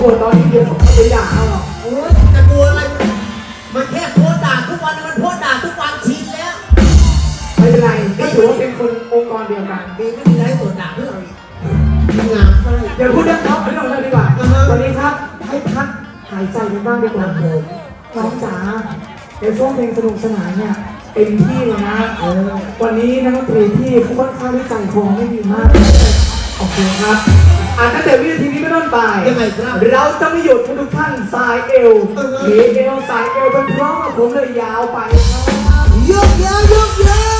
กลัวตอนนี้เดี๋ยวผมจะไปด่าเอาหรอกโอ้ยจะกลัวอะไร มันแค่โพสต์ด่าทุกวันมันโพสต์ด่าทุกวันชินแล้วไม่เป็นไรก็ถือว่าเป็นคนองค์กรเดียวกันดีไม่มีไรส่วนด่าเพื่อนเราอีกงามไส้เดี๋ยวพูดเรื่องเขาไม่ต้องเลยดีกว่าวันนี้ครับ ให้พักหายใจกันบ้างดีกว่าผมน้องจ๋าในช่วงเพลงสนุกสนานเนี่ยเต็มที่เลยนะเออวันนี้นักดนตรีที่เขาค่อนข้างที่ใจคอไม่ดีมาก โอเคครับอ่าตั้งแต่วินาทีนี้เป็นต้นไปยังไงครับ เราจะไม่หยุดให้ทุกท่านสายเอวหนีเอวสายเอวเป็นเพราะว่าผมเลยยาวไปครับ ยกเยอะยกเยอะ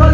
ก็